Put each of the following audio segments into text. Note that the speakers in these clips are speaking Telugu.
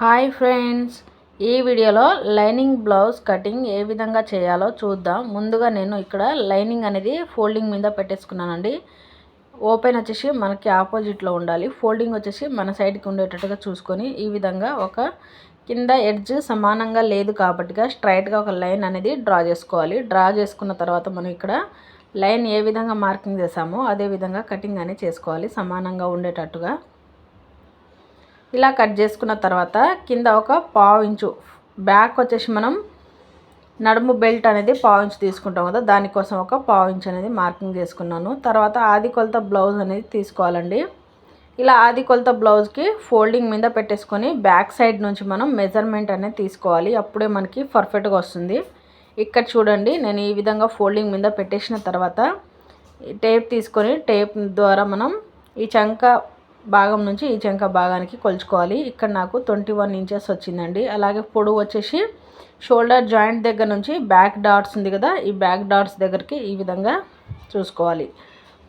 Hi friends. ఈ వీడియోలో లైనింగ్ బ్లౌజ్ కటింగ్ ఏ విధంగా చేయాలో చూద్దాం. ముందుగా నేను ఇక్కడ లైనింగ్ అనేది ఫోల్డింగ్ మీద పెట్టేసుకున్నానండి. ఓపెన్ వచ్చేసి మనకి ఆపోజిట్లో ఉండాలి. ఫోల్డింగ్ వచ్చేసి మన సైడ్కి ఉండేటట్టుగా చూసుకొని ఈ విధంగా ఒక కింద ఎడ్జ్ సమానంగా లేదు కాబట్టిగా స్ట్రైట్గా ఒక లైన్ అనేది డ్రా చేసుకోవాలి. డ్రా చేసుకున్న తర్వాత మనం ఇక్కడ లైన్ ఏ విధంగా మార్కింగ్ చేసామో అదే విధంగా కటింగ్ అనేది చేసుకోవాలి. సమానంగా ఉండేటట్టుగా. ఇలా కట్ చేసుకున్న తర్వాత కింద ఒక పావు ఇంచు బ్యాక్ వచ్చేసి మనం నడుము బెల్ట్ అనేది పావు ఇంచు తీసుకుంటాం కదా దానికోసం ఒక పావు ఇంచు అనేది మార్కింగ్ చేసుకున్నాను. తర్వాత ఆది కొలత బ్లౌజ్ అనేది తీసుకోవాలండి. ఇలా ఆది కొలత బ్లౌజ్కి ఫోల్డింగ్ మీద పెట్టేసుకొని బ్యాక్ సైడ్ నుంచి మనం మెజర్మెంట్ అనేది తీసుకోవాలి. అప్పుడే మనకి పర్ఫెక్ట్గా వస్తుంది. ఇక్కడ చూడండి నేను ఈ విధంగా ఫోల్డింగ్ మీద పెట్టేసిన తర్వాత టేప్ తీసుకొని టేప్ ద్వారా మనం ఈ చంక భాగం నుంచి ఈ చెంక భాగానికి కొలుచుకోవాలి. ఇక్కడ నాకు ట్వంటీ వన్ ఇంచెస్ వచ్చిందండి. అలాగే పొడవు వచ్చేసి షోల్డర్ జాయింట్ దగ్గర నుంచి బ్యాక్ డాట్స్ ఉంది కదా ఈ బ్యాక్ డాట్స్ దగ్గరికి ఈ విధంగా చూసుకోవాలి.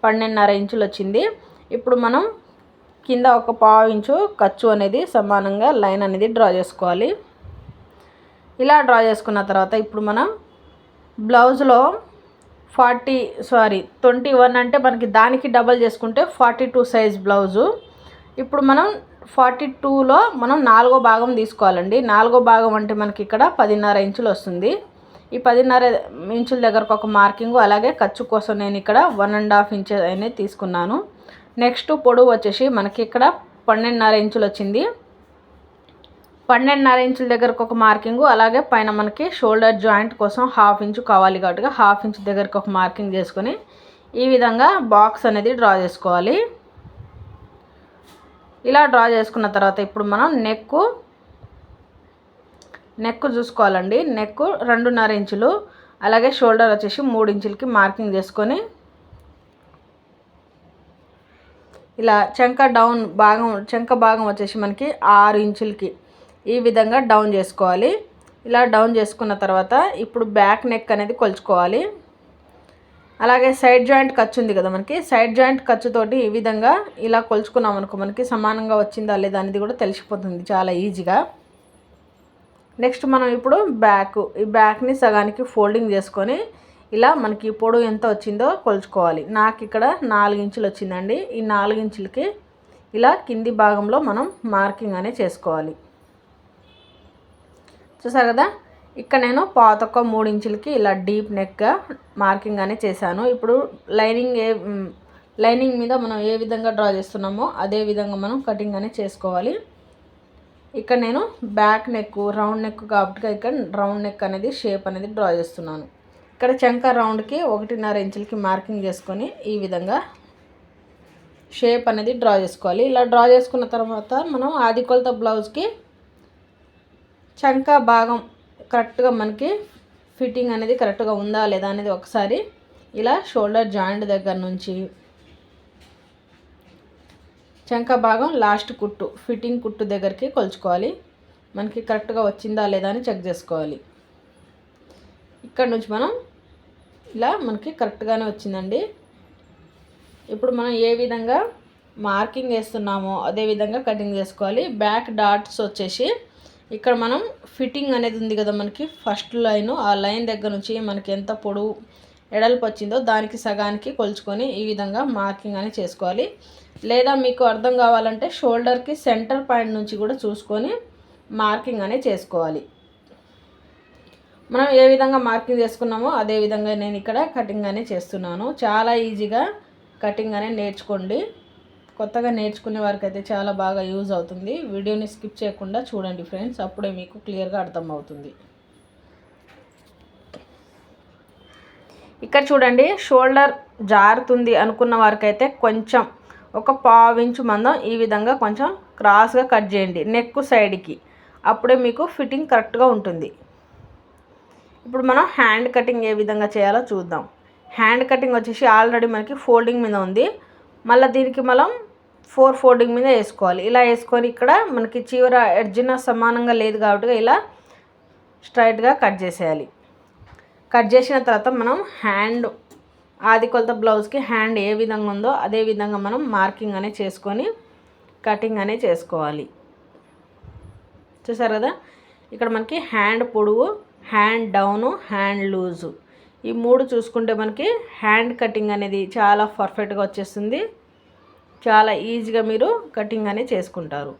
పన్నెండున్నర ఇంచులు వచ్చింది. ఇప్పుడు మనం కింద ఒక పావు ఇంచు ఖర్చు అనేది సమానంగా లైన్ అనేది డ్రా చేసుకోవాలి. ఇలా డ్రా చేసుకున్న తర్వాత ఇప్పుడు మనం బ్లౌజ్లో ఫార్టీ సారీ ట్వంటీ వన్ అంటే మనకి దానికి డబల్ చేసుకుంటే ఫార్టీ టూ సైజ్ బ్లౌజు. ఇప్పుడు మనం ఫార్టీ టూలో మనం నాలుగో భాగం తీసుకోవాలండి. నాలుగో భాగం అంటే మనకి ఇక్కడ పదిన్నర ఇంచులు వస్తుంది. ఈ పదిన్నర ఇంచుల దగ్గరకు ఒక మార్కింగ్ అలాగే ఖర్చు కోసం నేను ఇక్కడ వన్ అండ్ హాఫ్ ఇంచ్ అనేది తీసుకున్నాను. నెక్స్ట్ పొడవు వచ్చేసి మనకి ఇక్కడ పన్నెండున్నర ఇంచులు వచ్చింది. పన్నెండున్నర ఇంచుల దగ్గరకు ఒక మార్కింగ్ అలాగే పైన మనకి షోల్డర్ జాయింట్ కోసం హాఫ్ ఇంచు కావాలి కాబట్టి హాఫ్ ఇంచ్ దగ్గరకు ఒక మార్కింగ్ చేసుకొని ఈ విధంగా బాక్స్ అనేది డ్రా చేసుకోవాలి. ఇలా డ్రా చేసుకున్న తర్వాత ఇప్పుడు మనం నెక్ నెక్ చూసుకోవాలండి. నెక్ రెండున్నర ఇంచులు అలాగే షోల్డర్ వచ్చేసి మూడు ఇంచులకి మార్కింగ్ చేసుకొని ఇలా చెంక డౌన్ భాగం చెంక భాగం వచ్చేసి మనకి ఆరు ఇంచులకి ఈ విధంగా డౌన్ చేసుకోవాలి. ఇలా డౌన్ చేసుకున్న తర్వాత ఇప్పుడు బ్యాక్ నెక్ అనేది కొలుచుకోవాలి. అలాగే సైడ్ జాయింట్ ఖర్చు ఉంది కదా మనకి. సైడ్ జాయింట్ ఖర్చుతోటి ఈ విధంగా ఇలా కొలుచుకున్నాం అనుకో మనకి సమానంగా వచ్చిందా లేదా అనేది కూడా తెలిసిపోతుంది చాలా ఈజీగా. నెక్స్ట్ మనం ఇప్పుడు బ్యాక్ ఈ బ్యాక్ని సగానికి ఫోల్డింగ్ చేసుకొని ఇలా మనకి పొడవు ఎంత వచ్చిందో కొలుచుకోవాలి. నాకు ఇక్కడ నాలుగు ఇంచులు వచ్చిందండి. ఈ నాలుగు ఇంచులకి ఇలా కింది భాగంలో మనం మార్కింగ్ అనే చేసుకోవాలి. చూసారు కదా? ఇక్కడ నేను పాతొక్క మూడు ఇంచులకి ఇలా డీప్ నెక్గా మార్కింగ్ అనేది చేశాను. ఇప్పుడు లైనింగ్ ఏ లైనింగ్ మీద మనం ఏ విధంగా డ్రా చేస్తున్నామో అదే విధంగా మనం కటింగ్ అనేది చేసుకోవాలి. ఇక్కడ నేను బ్యాక్ నెక్ రౌండ్ నెక్ కాబట్టి ఇక్కడ రౌండ్ నెక్ అనేది షేప్ అనేది డ్రా చేస్తున్నాను. ఇక్కడ చంక రౌండ్కి ఒకటిన్నర ఇంచులకి మార్కింగ్ చేసుకొని ఈ విధంగా షేప్ అనేది డ్రా చేసుకోవాలి. ఇలా డ్రా చేసుకున్న తర్వాత మనం ఆది కొలత బ్లౌజ్కి చంక భాగం కరెక్ట్గా మనకి ఫిట్టింగ్ అనేది కరెక్ట్గా ఉందా లేదా అనేది ఒకసారి ఇలా షోల్డర్ జాయింట్ దగ్గర నుంచి చంక భాగం లాస్ట్ కుట్టు ఫిట్టింగ్ కుట్టు దగ్గరికి కొలుచుకోవాలి. మనకి కరెక్ట్గా వచ్చిందా లేదా అని చెక్ చేసుకోవాలి. ఇక్కడ నుంచి మనం ఇలా మనకి కరెక్ట్గానే వచ్చిందండి. ఇప్పుడు మనం ఏ విధంగా మార్కింగ్ వేస్తున్నామో అదే విధంగా కటింగ్ చేసుకోవాలి. బ్యాక్ డాట్స్ వచ్చేసి ఇక్కడ మనం ఫిట్టింగ్ అనేది ఉంది కదా మనకి. ఫస్ట్ లైన్ ఆ లైన్ దగ్గర నుంచి మనకి ఎంత పొడవు ఎడల్పు వచ్చిందో దానికి సగానికి కొలుచుకొని ఈ విధంగా మార్కింగ్ అని చేసుకోవాలి. లేదా మీకు అర్థం కావాలంటే షోల్డర్కి సెంటర్ పాయింట్ నుంచి కూడా చూసుకొని మార్కింగ్ అనేది చేసుకోవాలి. మనం ఏ విధంగా మార్కింగ్ చేసుకున్నామో అదే విధంగా నేను ఇక్కడ కటింగ్ అనేది చేస్తున్నాను. చాలా ఈజీగా కటింగ్ అనేది నేర్చుకోండి. కొత్తగా నేర్చుకునే వారికి అయితే చాలా బాగా యూజ్ అవుతుంది. వీడియోని స్కిప్ చేయకుండా చూడండి ఫ్రెండ్స్. అప్పుడే మీకు క్లియర్గా అర్థమవుతుంది. ఇక్కడ చూడండి షోల్డర్ జారుతుంది అనుకున్న వారికైతే కొంచెం ఒక పావించు మందం ఈ విధంగా కొంచెం క్రాస్గా కట్ చేయండి నెక్ సైడ్కి. అప్పుడే మీకు ఫిట్టింగ్ కరెక్ట్గా ఉంటుంది. ఇప్పుడు మనం హ్యాండ్ కటింగ్ ఏ విధంగా చేయాలో చూద్దాం. హ్యాండ్ కటింగ్ వచ్చేసి ఆల్రెడీ మనకి ఫోల్డింగ్ మీద ఉంది. మళ్ళీ దీనికి మనం ఫోర్ ఫోల్డింగ్ మీద వేసుకోవాలి. ఇలా వేసుకొని ఇక్కడ మనకి చివర ఎడ్జిన సమానంగా లేదు కాబట్టి ఇలా స్ట్రైట్గా కట్ చేసేయాలి. కట్ చేసిన తర్వాత మనం హ్యాండ్ ఆది కొలత బ్లౌజ్కి హ్యాండ్ ఏ విధంగా ఉందో అదే విధంగా మనం మార్కింగ్ అనే చేసుకొని కటింగ్ అనే చేసుకోవాలి. చూసారు కదా? ఇక్కడ మనకి హ్యాండ్ పొడవు హ్యాండ్ డౌను హ్యాండ్ లూజు ఈ మూడు చూసుకుంటే మనకి హ్యాండ్ కటింగ్ అనేది చాలా పర్ఫెక్ట్గా వచ్చేస్తుంది. చాలా ఈజీగా మీరు కటింగ్ అనేది చేసుకుంటారు.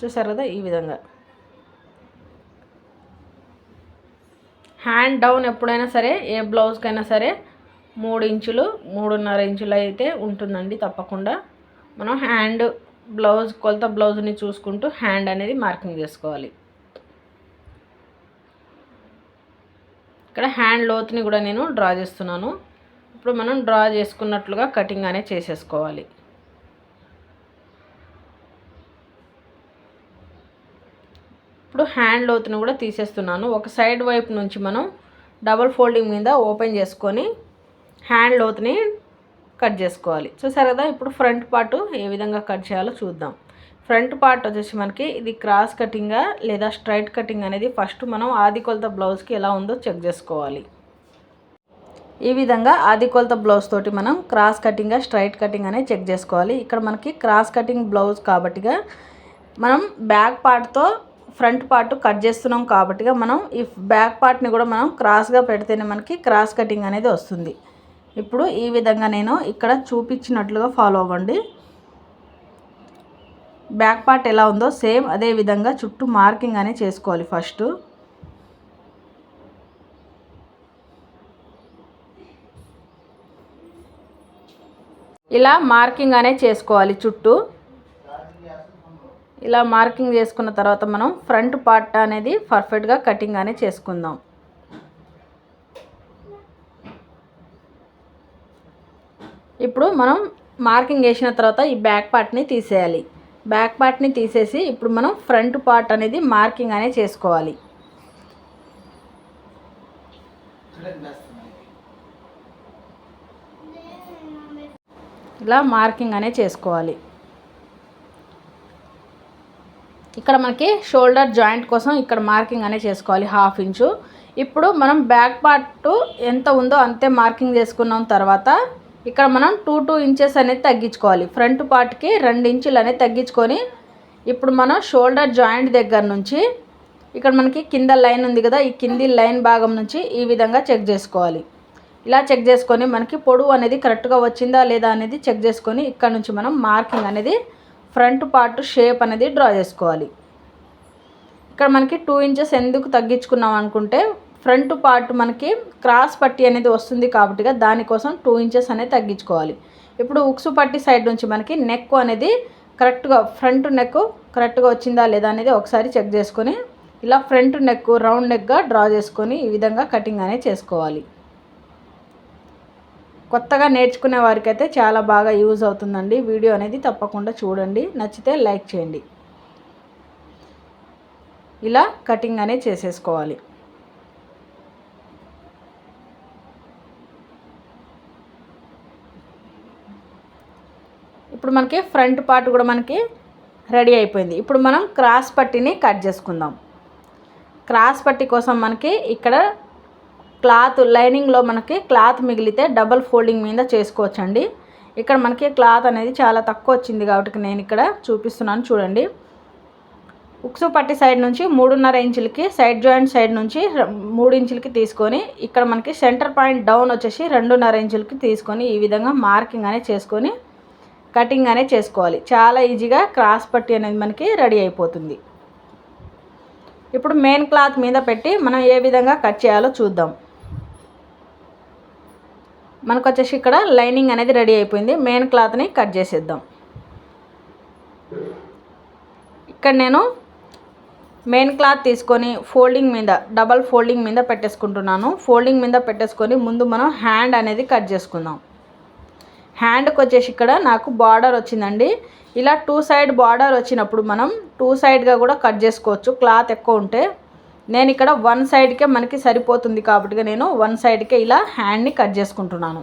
చూసారు కదా ఈ విధంగా. హ్యాండ్ డౌన్ ఎప్పుడైనా సరే ఏ బ్లౌజ్కైనా సరే మూడు ఇంచులు మూడున్నర ఇంచులు అయితే ఉంటుందండి తప్పకుండా. మనం హ్యాండ్ బ్లౌజ్ కొలత బ్లౌజ్ని చూసుకుంటూ హ్యాండ్ అనేది మార్కింగ్ చేసుకోవాలి. ఇక్కడ హ్యాండ్ లోతుని కూడా నేను డ్రా చేస్తున్నాను. ఇప్పుడు మనం డ్రా చేసుకున్నట్లుగా కటింగ్ అనేది చేసేసుకోవాలి. ఇప్పుడు హ్యాండ్ లోతును కూడా తీసేస్తున్నాను. ఒక సైడ్ వైపు నుంచి మనం డబల్ ఫోల్డింగ్ మీద ఓపెన్ చేసుకొని హ్యాండ్ లోతుని కట్ చేసుకోవాలి. చూసారు కదా ఇప్పుడు ఫ్రంట్ పార్ట్ ఏ విధంగా కట్ చేయాలో చూద్దాం. ఫ్రంట్ పార్ట్ వచ్చేసి మనకి ఇది క్రాస్ కటింగా లేదా స్ట్రైట్ కటింగ్ అనేది ఫస్ట్ మనం ఆది కొలత బ్లౌజ్కి ఎలా ఉందో చెక్ చేసుకోవాలి. ఈ విధంగా ఆది కొలత బ్లౌజ్ తోటి మనం క్రాస్ కటింగ్గా స్ట్రైట్ కటింగ్ అనేది చెక్ చేసుకోవాలి. ఇక్కడ మనకి క్రాస్ కటింగ్ బ్లౌజ్ కాబట్టిగా మనం బ్యాక్ పార్ట్తో ఫ్రంట్ పార్ట్ కట్ చేస్తున్నాం కాబట్టిగా మనం ఈ బ్యాక్ పార్ట్ని కూడా మనం క్రాస్గా పెడితేనే మనకి క్రాస్ కటింగ్ అనేది వస్తుంది. ఇప్పుడు ఈ విధంగా నేను ఇక్కడ చూపించినట్లుగా ఫాలో అవ్వండి. బ్యాక్ పార్ట్ ఎలా ఉందో సేమ్ అదే విధంగా చుట్టూ మార్కింగ్ అనేది చేసుకోవాలి ఫస్ట్ ఇలా మార్కింగ్ అనేది చేసుకోవాలి చుట్టూ. ఇలా మార్కింగ్ చేసుకున్న తర్వాత మనం ఫ్రంట్ పార్ట్ అనేది పర్ఫెక్ట్గా కటింగ్ అనేది చేసుకుందాం. ఇప్పుడు మనం మార్కింగ్ చేసిన తర్వాత ఈ బ్యాక్ పార్ట్ని తీసేయాలి. బ్యాక్ పార్ట్ని తీసేసి ఇప్పుడు మనం ఫ్రంట్ పార్ట్ అనేది మార్కింగ్ అనేది చేసుకోవాలి. ఇలా మార్కింగ్ అనేది చేసుకోవాలి. ఇక్కడ మనకి షోల్డర్ జాయింట్ కోసం ఇక్కడ మార్కింగ్ అనేది చేసుకోవాలి హాఫ్ ఇంచు. ఇప్పుడు మనం బ్యాక్ పార్ట్ ఎంత ఉందో అంతే మార్కింగ్ చేసుకున్నాం తర్వాత ఇక్కడ మనం టూ టూ ఇంచెస్ అనేది తగ్గించుకోవాలి. ఫ్రంట్ పార్ట్కి రెండు ఇంచులు అనేది తగ్గించుకొని ఇప్పుడు మనం షోల్డర్ జాయింట్ దగ్గర నుంచి ఇక్కడ మనకి కింద లైన్ ఉంది కదా ఈ కింది లైన్ భాగం నుంచి ఈ విధంగా చెక్ చేసుకోవాలి. ఇలా చెక్ చేసుకొని మనకి పొడవు అనేది కరెక్ట్గా వచ్చిందా లేదా అనేది చెక్ చేసుకొని ఇక్కడ నుంచి మనం మార్కింగ్ అనేది ఫ్రంట్ పార్ట్ షేప్ అనేది డ్రా చేసుకోవాలి. ఇక్కడ మనకి టూ ఇంచెస్ ఎందుకు తగ్గించుకున్నాం అనుకుంటే ఫ్రంట్ పార్ట్ మనకి క్రాస్ పట్టి అనేది వస్తుంది కాబట్టి దానికోసం టూ ఇంచెస్ అనేది తగ్గించుకోవాలి. ఇప్పుడు ఉక్సు పట్టి సైడ్ నుంచి మనకి నెక్ అనేది కరెక్ట్గా ఫ్రంట్ నెక్ కరెక్ట్గా వచ్చిందా లేదా అనేది ఒకసారి చెక్ చేసుకొని ఇలా ఫ్రంట్ నెక్ రౌండ్ నెక్గా డ్రా చేసుకొని ఈ విధంగా కటింగ్ అనేది చేసుకోవాలి. కొత్తగా నేర్చుకునే వారికైతే చాలా బాగా యూజ్ అవుతుందండి. వీడియో అనేది తప్పకుండా చూడండి. నచ్చితే లైక్ చేయండి. ఇలా కటింగ్ అనేది చేసేసుకోవాలి. ఇప్పుడు మనకి ఫ్రంట్ పార్ట్ కూడా మనకి రెడీ అయిపోయింది. ఇప్పుడు మనం క్రాస్ పట్టిని కట్ చేసుకుందాం. క్రాస్ పట్టి కోసం మనకి ఇక్కడ క్లాత్ లైనింగ్లో మనకి క్లాత్ మిగిలితే డబల్ ఫోల్డింగ్ మీద చేసుకోవచ్చండి. ఇక్కడ మనకి క్లాత్ అనేది చాలా తక్కువ వచ్చింది కాబట్టి నేను ఇక్కడ చూపిస్తున్నాను చూడండి. ఉక్సు పట్టి సైడ్ నుంచి మూడున్నర ఇంచులకి సైడ్ జాయింట్ సైడ్ నుంచి మూడు ఇంచులకి తీసుకొని ఇక్కడ మనకి సెంటర్ పాయింట్ డౌన్ వచ్చేసి రెండున్నర ఇంచులకి తీసుకొని ఈ విధంగా మార్కింగ్ అనేది చేసుకొని కటింగ్ అనేది చేసుకోవాలి. చాలా ఈజీగా క్రాస్ పట్టి అనేది మనకి రెడీ అయిపోతుంది. ఇప్పుడు మెయిన్ క్లాత్ మీద పెట్టి మనం ఏ విధంగా కట్ చేయాలో చూద్దాం. మనకు వచ్చేసి ఇక్కడ లైనింగ్ అనేది రెడీ అయిపోయింది. మెయిన్ క్లాత్ని కట్ చేసేద్దాం. ఇక్కడ నేను మెయిన్ క్లాత్ తీసుకొని ఫోల్డింగ్ మీద డబల్ ఫోల్డింగ్ మీద పెట్టేసుకుంటున్నాను. ఫోల్డింగ్ మీద పెట్టేసుకొని ముందు మనం హ్యాండ్ అనేది కట్ చేసుకుందాం. హ్యాండ్కి వచ్చేసి ఇక్కడ నాకు బార్డర్ వచ్చిందండి. ఇలా టూ సైడ్ బార్డర్ వచ్చినప్పుడు మనం టూ సైడ్గా కూడా కట్ చేసుకోవచ్చు. క్లాత్ ఎక్కువ ఉంటే. నేను ఇక్కడ వన్ సైడ్కే మనకి సరిపోతుంది కాబట్టి నేను వన్ సైడ్కే ఇలా హ్యాండ్ని కట్ చేసుకుంటున్నాను.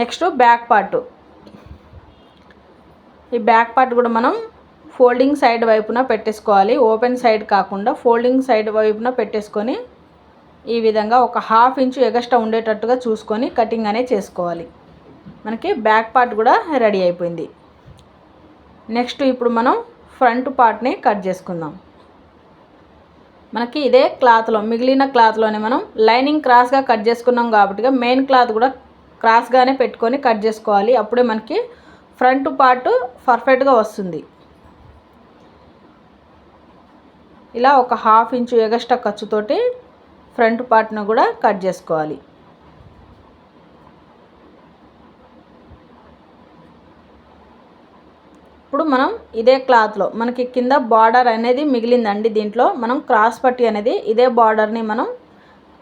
Next back part. ఈ బ్యాక్ పార్ట్ కూడా మనం ఫోల్డింగ్ సైడ్ వైపున పెట్టేసుకోవాలి. ఓపెన్ సైడ్ కాకుండా ఫోల్డింగ్ సైడ్ వైపున పెట్టేసుకొని ఈ విధంగా ఒక హాఫ్ ఇంచు ఎగస్ట్రా ఉండేటట్టుగా చూసుకొని కటింగ్ అనేది చేసుకోవాలి. మనకి బ్యాక్ పార్ట్ కూడా రెడీ అయిపోయింది. నెక్స్ట్ ఇప్పుడు మనం ఫ్రంట్ పార్ట్ని కట్ చేసుకుందాం. మనకి ఇదే క్లాత్లో మిగిలిన క్లాత్లోనే మనం లైనింగ్ క్రాస్గా కట్ చేసుకున్నాం కాబట్టి మెయిన్ క్లాత్ కూడా క్రాస్గానే పెట్టుకొని కట్ చేసుకోవాలి. అప్పుడే మనకి ఫ్రంట్ పార్ట్ పర్ఫెక్ట్గా వస్తుంది. ఇలా ఒక హాఫ్ ఇంచు ఎగస్ట్రా ఖర్చుతోటి ఫ్రంట్ పార్ట్ను కూడా కట్ చేసుకోవాలి. ఇప్పుడు మనం ఇదే క్లాత్లో మనకి కింద బార్డర్ అనేది మిగిలిందండి దీంట్లో. మనం క్రాస్ పట్టి అనేది ఇదే బార్డర్ని మనం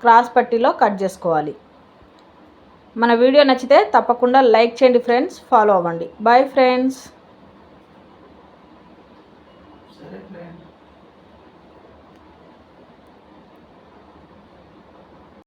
క్రాస్ పట్టీలో కట్ చేసుకోవాలి. మన వీడియో నచ్చితే తప్పకుండా లైక్ చేయండి ఫ్రెండ్స్ ఫాలో అవ్వండి. Bye friends